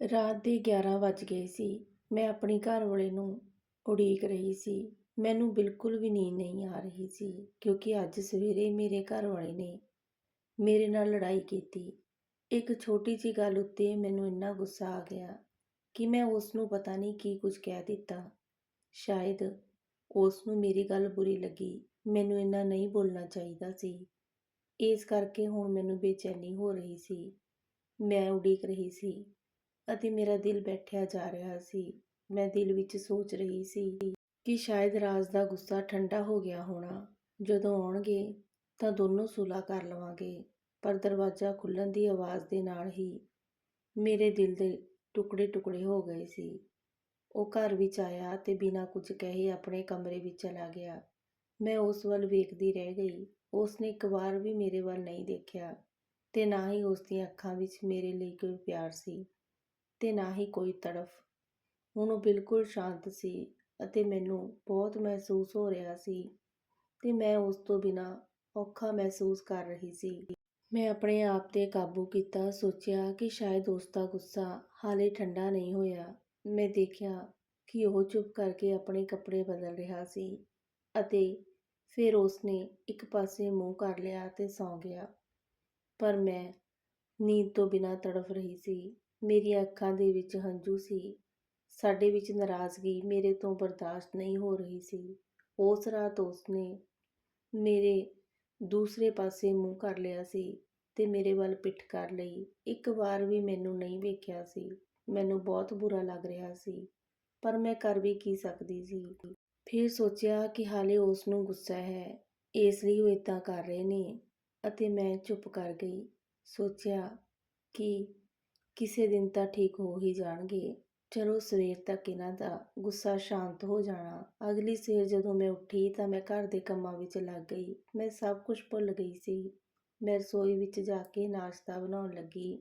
ਰਾਤ ਦੇ 11 ਵੱਜ ਗਏ ਸੀ। ਮੈਂ ਆਪਣੀ ਘਰਵਾਲੇ ਨੂੰ ਉਡੀਕ ਰਹੀ ਸੀ। ਮੈਨੂੰ ਬਿਲਕੁਲ ਵੀ ਨੀਂਦ ਨਹੀਂ ਆ ਰਹੀ ਸੀ, ਕਿਉਂਕਿ ਅੱਜ ਸਵੇਰੇ ਮੇਰੇ ਘਰ ਵਾਲੇ ਨੇ ਮੇਰੇ ਨਾਲ ਲੜਾਈ ਕੀਤੀ। ਇੱਕ ਛੋਟੀ ਜਿਹੀ ਗੱਲ ਉੱਤੇ ਮੈਨੂੰ ਇੰਨਾ ਗੁੱਸਾ ਆ ਗਿਆ ਕਿ ਮੈਂ ਉਸ ਨੂੰ ਪਤਾ ਨਹੀਂ ਕੀ ਕੁਝ ਕਹਿ ਦਿੱਤਾ। ਸ਼ਾਇਦ ਉਸ ਨੂੰ ਮੇਰੀ ਗੱਲ ਬੁਰੀ ਲੱਗੀ। ਮੈਨੂੰ ਇੰਨਾ ਨਹੀਂ ਬੋਲਣਾ ਚਾਹੀਦਾ ਸੀ। ਇਸ ਕਰਕੇ ਹੁਣ ਮੈਨੂੰ ਬੇਚੈਨੀ ਹੋ ਰਹੀ ਸੀ। ਮੈਂ ਉਡੀਕ ਰਹੀ ਸੀ। ਅਤੇ ਮੇਰਾ ਦਿਲ ਬੈਠਿਆ ਜਾ ਰਿਹਾ ਸੀ। ਮੈਂ ਦਿਲ ਵਿੱਚ ਸੋਚ ਰਹੀ ਸੀ ਕਿ ਸ਼ਾਇਦ ਰਾਜ ਦਾ ਗੁੱਸਾ ਠੰਡਾ ਹੋ ਗਿਆ ਹੋਣਾ। ਜਦੋਂ ਆਉਣਗੇ ਤਾਂ ਦੋਨੋਂ ਸੁਲਾ ਕਰ ਲਵਾਂਗੇ, ਪਰ ਦਰਵਾਜ਼ਾ ਖੁੱਲਣ ਦੀ ਆਵਾਜ਼ ਦੇ ਨਾਲ ਹੀ ਮੇਰੇ ਦਿਲ ਦੇ ਟੁਕੜੇ ਟੁਕੜੇ ਹੋ ਗਏ ਸੀ। ਉਹ ਘਰ ਵਿੱਚ ਆਇਆ ਤੇ ਬਿਨਾਂ ਕੁਝ ਕਹੇ ਆਪਣੇ ਕਮਰੇ ਵਿੱਚ ਚਲਾ ਗਿਆ। ਮੈਂ ਉਸ ਵੱਲ ਵੇਖਦੀ ਰਹਿ ਗਈ। ਉਸ ਨੇ ਇੱਕ ਵਾਰ ਵੀ ਮੇਰੇ ਵੱਲ ਨਹੀਂ ਦੇਖਿਆ ਤੇ ਨਾ ਹੀ ਉਸ ਦੀਆਂ ਅੱਖਾਂ ਵਿੱਚ ਮੇਰੇ ਲਈ ਕੋਈ ਪਿਆਰ ਸੀ। ਤੇ ਨਾ ਹੀ ਕੋਈ ਤੜਫ। ਹੁਣ ਉਹ ਬਿਲਕੁਲ ਸ਼ਾਂਤ ਸੀ ਅਤੇ ਮੈਨੂੰ ਬਹੁਤ ਮਹਿਸੂਸ ਹੋ ਰਿਹਾ ਸੀ ਤੇ ਮੈਂ ਉਸ ਤੋਂ ਬਿਨਾਂ ਔਖਾ ਮਹਿਸੂਸ ਕਰ ਰਹੀ ਸੀ। ਮੈਂ ਆਪਣੇ ਆਪ ਤੇ ਕਾਬੂ ਕੀਤਾ, ਸੋਚਿਆ ਕਿ ਸ਼ਾਇਦ ਉਸ ਦਾ ਗੁੱਸਾ ਹਾਲੇ ਠੰਡਾ ਨਹੀਂ ਹੋਇਆ। ਮੈਂ ਦੇਖਿਆ ਕਿ ਉਹ ਚੁੱਪ ਕਰਕੇ ਆਪਣੇ ਕੱਪੜੇ ਬਦਲ ਰਿਹਾ ਸੀ ਅਤੇ ਫਿਰ ਉਸਨੇ ਇੱਕ ਪਾਸੇ ਮੂੰਹ ਕਰ ਲਿਆ ਤੇ ਸੌਂ ਗਿਆ। ਪਰ ਮੈਂ ਨੀਂਦ ਤੋਂ ਬਿਨਾਂ ਤੜਫ ਰਹੀ ਸੀ। ਮੇਰੀਆਂ ਅੱਖਾਂ ਦੇ ਵਿੱਚ ਹੰਝੂ ਸੀ। ਸਾਡੇ ਵਿੱਚ ਨਾਰਾਜ਼ਗੀ ਮੇਰੇ ਤੋਂ ਬਰਦਾਸ਼ਤ ਨਹੀਂ ਹੋ ਰਹੀ ਸੀ। ਉਸ ਰਾਤ ਉਸਨੇ ਮੇਰੇ ਦੂਸਰੇ ਪਾਸੇ ਮੂੰਹ ਕਰ ਲਿਆ ਸੀ ਤੇ ਮੇਰੇ ਵੱਲ ਪਿੱਠ ਕਰ ਲਈ। ਇੱਕ ਵਾਰ ਵੀ ਮੈਨੂੰ ਨਹੀਂ ਵੇਖਿਆ ਸੀ। ਮੈਨੂੰ ਬਹੁਤ ਬੁਰਾ ਲੱਗ ਰਿਹਾ ਸੀ, ਪਰ ਮੈਂ ਕਰ ਵੀ ਕੀ ਸਕਦੀ ਸੀ? ਫਿਰ ਸੋਚਿਆ ਕਿ ਹਾਲੇ ਉਸ ਨੂੰ ਗੁੱਸਾ ਹੈ, ਇਸ ਲਈ ਉਹ ਇਦਾਂ ਕਰ ਰਹੇ ਨੇ ਅਤੇ ਮੈਂ ਚੁੱਪ ਕਰ ਗਈ। ਸੋਚਿਆ ਕਿ ਕਿਸੇ ਦਿਨ ਤਾਂ ਠੀਕ ਹੋ ਹੀ ਜਾਣਗੇ। ਚਲੋ ਸਵੇਰ ਤੱਕ ਇਹਨਾਂ ਦਾ ਗੁੱਸਾ ਸ਼ਾਂਤ ਹੋ ਜਾਣਾ। ਅਗਲੀ ਸਵੇਰ ਜਦੋਂ ਮੈਂ ਉੱਠੀ ਤਾਂ ਮੈਂ ਘਰ ਦੇ ਕੰਮਾਂ ਵਿੱਚ ਲੱਗ ਗਈ। ਮੈਂ ਸਭ ਕੁਝ ਭੁੱਲ ਗਈ ਸੀ। ਮੈਂ ਰਸੋਈ ਵਿੱਚ ਜਾ ਕੇ ਨਾਸ਼ਤਾ ਬਣਾਉਣ ਲੱਗੀ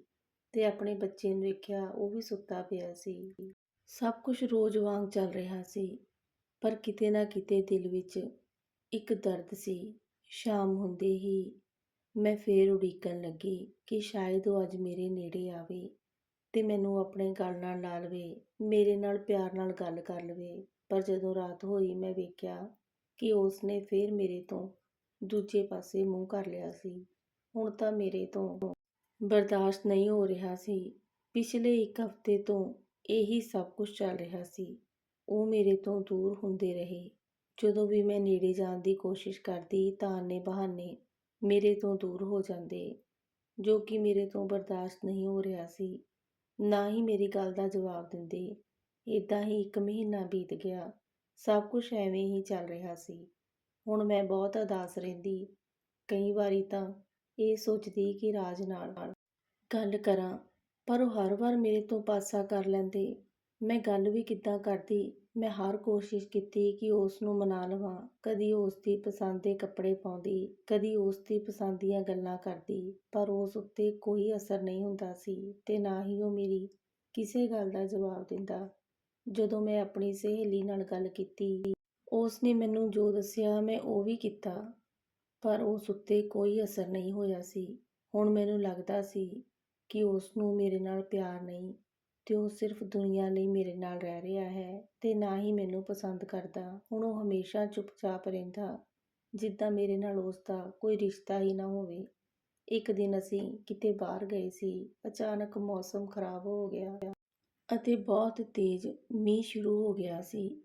ਤੇ ਆਪਣੇ ਬੱਚੇ ਨੂੰ ਵੇਖਿਆ ਉਹ ਵੀ ਸੁੱਤਾ ਪਿਆ ਸੀ। ਸਭ ਕੁਝ ਰੋਜ਼ ਵਾਂਗ ਚੱਲ ਰਿਹਾ ਸੀ, ਪਰ ਕਿਤੇ ਨਾ ਕਿਤੇ ਦਿਲ ਵਿੱਚ ਇੱਕ ਦਰਦ ਸੀ। ਸ਼ਾਮ ਹੁੰਦੇ ਹੀ ਮੈਂ ਫੇਰ ਉਡੀਕਣ ਲੱਗੀ ਕਿ ਸ਼ਾਇਦ ਉਹ ਅੱਜ ਮੇਰੇ ਨੇੜੇ ਆਵੇ। ਤੇ ਮੈਨੂੰ ਆਪਣੇ ਗੱਲ ਨਾਲ ਲਾ ਲਵੇ, ਮੇਰੇ ਨਾਲ ਪਿਆਰ ਨਾਲ ਗੱਲ ਕਰ ਲਵੇ। ਪਰ ਜਦੋਂ ਰਾਤ ਹੋਈ, ਮੈਂ ਵੇਖਿਆ ਕਿ ਉਸ ਨੇ ਫੇਰ ਮੇਰੇ ਤੋਂ ਦੂਜੇ ਪਾਸੇ ਮੂੰਹ ਕਰ ਲਿਆ ਸੀ। ਹੁਣ ਤਾਂ ਮੇਰੇ ਤੋਂ ਬਰਦਾਸ਼ਤ ਨਹੀਂ ਹੋ ਰਿਹਾ ਸੀ। ਪਿਛਲੇ ਇੱਕ ਹਫ਼ਤੇ ਤੋਂ ਇਹੀ ਸਭ ਕੁਝ ਚੱਲ ਰਿਹਾ ਸੀ। ਉਹ ਮੇਰੇ ਤੋਂ ਦੂਰ ਹੁੰਦੇ ਰਹੇ। ਜਦੋਂ ਵੀ ਮੈਂ ਨੇੜੇ ਜਾਣ ਦੀ ਕੋਸ਼ਿਸ਼ ਕਰਦੀ ਤਾਂ ਆਨੇ ਬਹਾਨੇ ਮੇਰੇ ਤੋਂ ਦੂਰ ਹੋ ਜਾਂਦੇ, ਜੋ ਕਿ ਮੇਰੇ ਤੋਂ ਬਰਦਾਸ਼ਤ ਨਹੀਂ ਹੋ ਰਿਹਾ ਸੀ। ਨਾ ਹੀ ਮੇਰੀ ਗੱਲ ਦਾ ਜਵਾਬ ਦਿੰਦੇ। ਇਦਾਂ ਹੀ ਇੱਕ ਮਹੀਨਾ ਬੀਤ ਗਿਆ। ਸਭ ਕੁਝ ਐਵੇਂ ਹੀ ਚੱਲ ਰਿਹਾ ਸੀ। ਹੁਣ ਮੈਂ ਬਹੁਤ ਉਦਾਸ ਰਹਿੰਦੀ। ਕਈ ਵਾਰੀ ਤਾਂ ਇਹ ਸੋਚਦੀ ਕਿ ਰਾਜ ਨਾਲ ਗੱਲ ਕਰਾਂ, ਪਰ ਉਹ ਹਰ ਵਾਰ ਮੇਰੇ ਤੋਂ ਪਾਸਾ ਕਰ ਲੈਂਦੇ। ਮੈਂ ਗੱਲ ਵੀ ਕਿੱਦਾਂ ਕਰਦੀ, ਮੈਂ ਹਰ ਕੋਸ਼ਿਸ਼ ਕੀਤੀ ਕਿ ਉਸ ਨੂੰ ਮਨਾ ਲਵਾਂ। ਕਦੀ ਉਸ ਦੀ ਪਸੰਦ ਦੇ ਕੱਪੜੇ ਪਾਉਂਦੀ, ਕਦੀ ਉਸ ਦੀ ਪਸੰਦ ਦੀਆਂ ਗੱਲਾਂ ਕਰਦੀ, ਪਰ ਉਸ ਉੱਤੇ ਕੋਈ ਅਸਰ ਨਹੀਂ ਹੁੰਦਾ ਸੀ ਤੇ ਨਾ ਹੀ ਉਹ ਮੇਰੀ ਕਿਸੇ ਗੱਲ ਦਾ ਜਵਾਬ ਦਿੰਦਾ। ਜਦੋਂ ਮੈਂ ਆਪਣੀ ਸਹੇਲੀ ਨਾਲ ਗੱਲ ਕੀਤੀ ਉਸ ਨੇ ਮੈਨੂੰ ਜੋ ਦੱਸਿਆ ਮੈਂ ਉਹ ਵੀ ਕੀਤਾ, ਪਰ ਉਸ ਉੱਤੇ ਕੋਈ ਅਸਰ ਨਹੀਂ ਹੋਇਆ ਸੀ। ਹੁਣ ਮੈਨੂੰ ਲੱਗਦਾ ਸੀ ਕਿ ਉਸ ਨੂੰ ਮੇਰੇ ਨਾਲ ਪਿਆਰ ਨਹੀਂ ਅਤੇ ਉਹ ਸਿਰਫ ਦੁਨੀਆ ਲਈ ਮੇਰੇ ਨਾਲ ਰਹਿ ਰਿਹਾ ਹੈ ਅਤੇ ਨਾ ਹੀ ਮੈਨੂੰ ਪਸੰਦ ਕਰਦਾ। ਹੁਣ ਉਹ ਹਮੇਸ਼ਾ ਚੁੱਪਚਾਪ ਰਹਿੰਦਾ, ਜਿੱਦਾਂ ਮੇਰੇ ਨਾਲ ਉਸ ਦਾ ਕੋਈ ਰਿਸ਼ਤਾ ਹੀ ਨਾ ਹੋਵੇ। ਇੱਕ ਦਿਨ ਅਸੀਂ ਕਿਤੇ ਬਾਹਰ ਗਏ ਸੀ, ਅਚਾਨਕ ਮੌਸਮ ਖਰਾਬ ਹੋ ਗਿਆ ਅਤੇ ਬਹੁਤ ਤੇਜ਼ ਮੀਂਹ ਸ਼ੁਰੂ ਹੋ ਗਿਆ ਸੀ,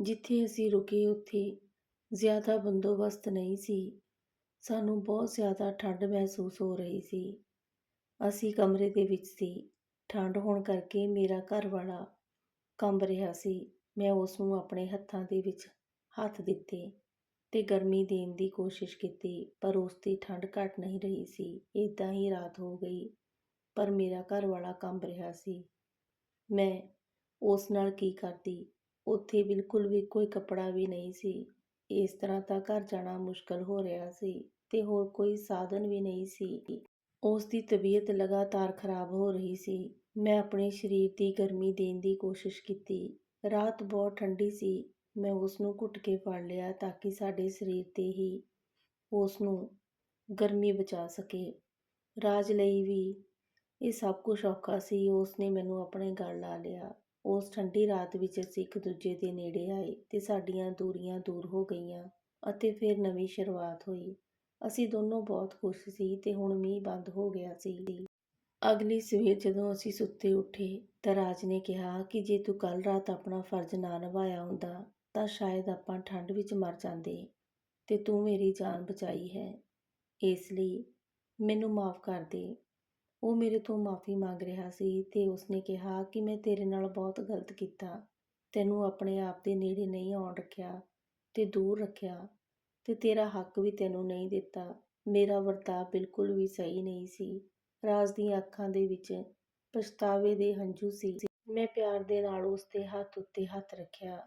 ਜਿੱਥੇ ਅਸੀਂ ਰੁਕੇ ਉੱਥੇ ਜ਼ਿਆਦਾ ਬੰਦੋਬਸਤ ਨਹੀਂ ਸੀ। ਸਾਨੂੰ ਬਹੁਤ ਜ਼ਿਆਦਾ ਠੰਡ ਮਹਿਸੂਸ ਹੋ ਰਹੀ ਸੀ। ਅਸੀਂ ਕਮਰੇ ਦੇ ਵਿੱਚ ਸੀ। ਠੰਡ ਹੋਣ ਕਰਕੇ ਮੇਰਾ ਘਰ ਵਾਲਾ ਕੰਬ ਰਿਹਾ ਸੀ। ਮੈਂ ਉਸ ਨੂੰ ਆਪਣੇ ਹੱਥਾਂ ਦੇ ਵਿੱਚ ਹੱਥ ਦਿੱਤੇ ਤੇ ਗਰਮੀ ਦੇਣ ਦੀ ਕੋਸ਼ਿਸ਼ ਕੀਤੀ, ਪਰ ਉਸ ਦੀ ਠੰਡ ਘਟ ਨਹੀਂ ਰਹੀ ਸੀ। ਇਦਾਂ ਹੀ ਰਾਤ ਹੋ ਗਈ, ਪਰ ਮੇਰਾ ਘਰ ਵਾਲਾ ਕੰਬ ਰਿਹਾ ਸੀ। ਮੈਂ ਉਸ ਨਾਲ ਕੀ ਕਰਦੀ? ਉੱਥੇ ਬਿਲਕੁਲ ਵੀ ਕੋਈ ਕੱਪੜਾ ਵੀ ਨਹੀਂ ਸੀ। ਇਸ ਤਰ੍ਹਾਂ ਤਾਂ ਘਰ ਜਾਣਾ ਮੁਸ਼ਕਲ ਹੋ ਰਿਹਾ ਸੀ ਤੇ ਹੋਰ ਕੋਈ ਸਾਧਨ ਵੀ ਨਹੀਂ ਸੀ। ਉਸ ਦੀ ਤਬੀਅਤ ਲਗਾਤਾਰ ਖਰਾਬ ਹੋ ਰਹੀ ਸੀ। ਮੈਂ ਆਪਣੇ ਸਰੀਰ ਦੀ ਗਰਮੀ ਦੇਣ ਦੀ ਕੋਸ਼ਿਸ਼ ਕੀਤੀ। ਰਾਤ ਬਹੁਤ ਠੰਡੀ ਸੀ। ਮੈਂ ਉਸ ਨੂੰ ਘੁੱਟ ਕੇ ਫੜ ਲਿਆ ਤਾਂ ਕਿ ਸਾਡੇ ਸਰੀਰ ਤੇ ਹੀ ਉਸ ਨੂੰ ਗਰਮੀ ਬਚਾ ਸਕੇ। ਰਾਜ ਲਈ ਵੀ ਇਹ ਸਭ ਕੁਝ ਔਖਾ ਸੀ। ਉਸ ਨੇ ਮੈਨੂੰ ਆਪਣੇ ਗਲ ਲਾ ਲਿਆ। ਉਸ ਠੰਡੀ ਰਾਤ ਵਿੱਚ ਅਸੀਂ ਇੱਕ ਦੂਜੇ ਦੇ ਨੇੜੇ ਆਏ ਤੇ ਸਾਡੀਆਂ ਦੂਰੀਆਂ ਦੂਰ ਹੋ ਗਈਆਂ ਅਤੇ ਫਿਰ ਨਵੀਂ ਸ਼ੁਰੂਆਤ ਹੋਈ। ਅਸੀਂ ਦੋਨੋਂ ਬਹੁਤ ਖੁਸ਼ ਸੀ ਤੇ ਹੁਣ ਮੀਂਹ ਬੰਦ ਹੋ ਗਿਆ ਸੀ। ਅਗਲੀ ਸਵੇਰ ਜਦੋਂ ਅਸੀਂ ਸੁੱਤੇ ਉੱਠੇ ਤਾਂ ਰਾਜ ਨੇ ਕਿਹਾ ਕਿ ਜੇ ਤੂੰ ਕੱਲ ਰਾਤ ਆਪਣਾ ਫਰਜ਼ ਨਾ ਨਿਭਾਇਆ ਹੁੰਦਾ ਤਾਂ ਸ਼ਾਇਦ ਆਪਾਂ ਠੰਡ ਵਿੱਚ ਮਰ ਜਾਂਦੇ ਤੇ ਤੂੰ ਮੇਰੀ ਜਾਨ ਬਚਾਈ ਹੈ। ਇਸ ਲਈ ਮੈਨੂੰ ਮਾਫ ਕਰ ਦੇ। ਉਹ ਮੇਰੇ ਤੋਂ ਮਾਫੀ ਮੰਗ ਰਿਹਾ ਸੀ ਤੇ ਉਸਨੇ ਕਿਹਾ ਕਿ ਮੈਂ ਤੇਰੇ ਨਾਲ ਬਹੁਤ ਗਲਤ ਕੀਤਾ। ਤੈਨੂੰ ਆਪਣੇ ਆਪ ਦੇ ਨੇੜੇ ਨਹੀਂ ਆਉਣ ਰੱਖਿਆ ਤੇ ਦੂਰ ਰੱਖਿਆ। ਤੇ ਤੇਰਾ ਹੱਕ ਵੀ ਤੈਨੂੰ ਨਹੀਂ ਦਿੱਤਾ। ਮੇਰਾ ਵਰਤਾਅ ਬਿਲਕੁਲ ਵੀ ਸਹੀ ਨਹੀਂ ਸੀ। ਰਾਜ ਦੀਆਂ ਅੱਖਾਂ ਦੇ ਵਿੱਚ ਪਛਤਾਵੇ ਦੇ ਹੰਝੂ ਸੀ। ਮੈਂ ਪਿਆਰ ਦੇ ਨਾਲ ਉਸ ਦੇ ਹੱਥ ਉੱਤੇ ਹੱਥ ਰੱਖਿਆ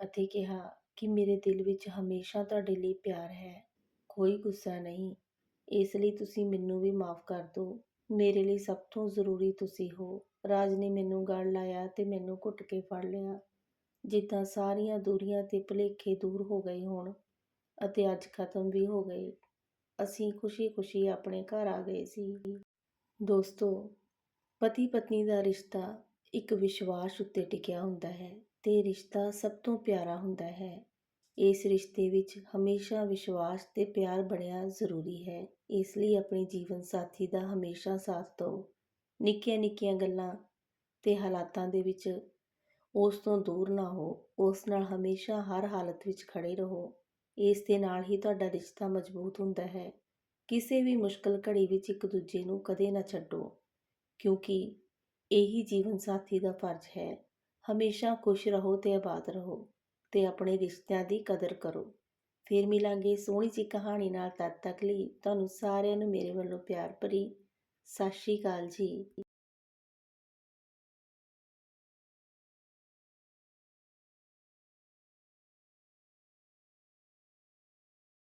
ਅਤੇ ਕਿਹਾ ਕਿ ਮੇਰੇ ਦਿਲ ਵਿੱਚ ਹਮੇਸ਼ਾ ਤੁਹਾਡੇ ਲਈ ਪਿਆਰ ਹੈ। ਕੋਈ ਗੁੱਸਾ ਨਹੀਂ। ਇਸ ਲਈ ਤੁਸੀਂ ਮੈਨੂੰ ਵੀ ਮਾਫ ਕਰ ਦਿਓ। ਮੇਰੇ ਲਈ ਸਭ ਤੋਂ ਜ਼ਰੂਰੀ ਤੁਸੀਂ ਹੋ। ਰਾਜ ਨੇ ਮੈਨੂੰ ਗਲ ਲਾਇਆ ਤੇ ਮੈਨੂੰ ਘੁੱਟ ਕੇ ਫੜ ਲਿਆ। ਜਿੱਦਾਂ ਸਾਰੀਆਂ ਦੂਰੀਆਂ ਤੇ ਭੁਲੇਖੇ ਦੂਰ ਹੋ ਗਏ ਹੋਣ। ਅਤੇ ਅੱਜ ਖਤਮ ਵੀ ਹੋ ਗਏ ਅਸੀਂ ਖੁਸ਼ੀ-ਖੁਸ਼ੀ ਆਪਣੇ ਘਰ ਆ ਗਏ ਸੀ। ਦੋਸਤੋ ਪਤੀ ਪਤਨੀ ਦਾ ਰਿਸ਼ਤਾ ਇੱਕ ਵਿਸ਼ਵਾਸ ਉੱਤੇ ਟਿਕਿਆ ਹੁੰਦਾ ਹੈ ਤੇ ਰਿਸ਼ਤਾ ਸਭ ਤੋਂ ਪਿਆਰਾ ਹੁੰਦਾ ਹੈ। ਇਸ ਰਿਸ਼ਤੇ ਵਿੱਚ ਹਮੇਸ਼ਾ ਵਿਸ਼ਵਾਸ ਤੇ ਪਿਆਰ ਬਣਿਆ ਜ਼ਰੂਰੀ ਹੈ। ਇਸ ਲਈ ਆਪਣੇ ਜੀਵਨ ਸਾਥੀ ਦਾ ਹਮੇਸ਼ਾ ਸਾਥ ਦਿਓ। ਨਿੱਕੀਆਂ-ਨਿੱਕੀਆਂ ਗੱਲਾਂ ਤੇ ਹਾਲਾਤਾਂ ਦੇ ਵਿੱਚ ਉਸ ਤੋਂ ਦੂਰ ਨਾ ਹੋ। ਉਸ ਨਾਲ ਹਮੇਸ਼ਾ ਹਰ ਹਾਲਤ ਵਿੱਚ ਖੜ੍ਹੇ ਰਹੋ। ਇਸ ਦੇ ਨਾਲ ਹੀ ਤੁਹਾਡਾ ਰਿਸ਼ਤਾ ਮਜ਼ਬੂਤ ਹੁੰਦਾ ਹੈ। ਕਿਸੇ ਵੀ ਮੁਸ਼ਕਲ ਘੜੀ ਵਿੱਚ ਇੱਕ ਦੂਜੇ ਨੂੰ ਕਦੇ ਨਾ ਛੱਡੋ, ਕਿਉਂਕਿ ਇਹੀ ਜੀਵਨ ਸਾਥੀ ਦਾ ਫਰਜ਼ ਹੈ। ਹਮੇਸ਼ਾ ਖੁਸ਼ ਰਹੋ ਤੇ ਆਬਾਦ ਰਹੋ ਤੇ ਆਪਣੇ ਰਿਸ਼ਤਿਆਂ ਦੀ ਕਦਰ ਕਰੋ। ਫਿਰ ਮਿਲਾਂਗੇ ਸੋਹਣੀ ਜਿਹੀ ਕਹਾਣੀ ਨਾਲ ਤਦ ਤੱਕ ਲਈ। ਤੁਹਾਨੂੰ ਸਾਰਿਆਂ ਨੂੰ ਮੇਰੇ ਵੱਲੋਂ ਪਿਆਰ ਭਰੀ ਸਤਿ ਸ਼੍ਰੀ ਅਕਾਲ ਜੀ।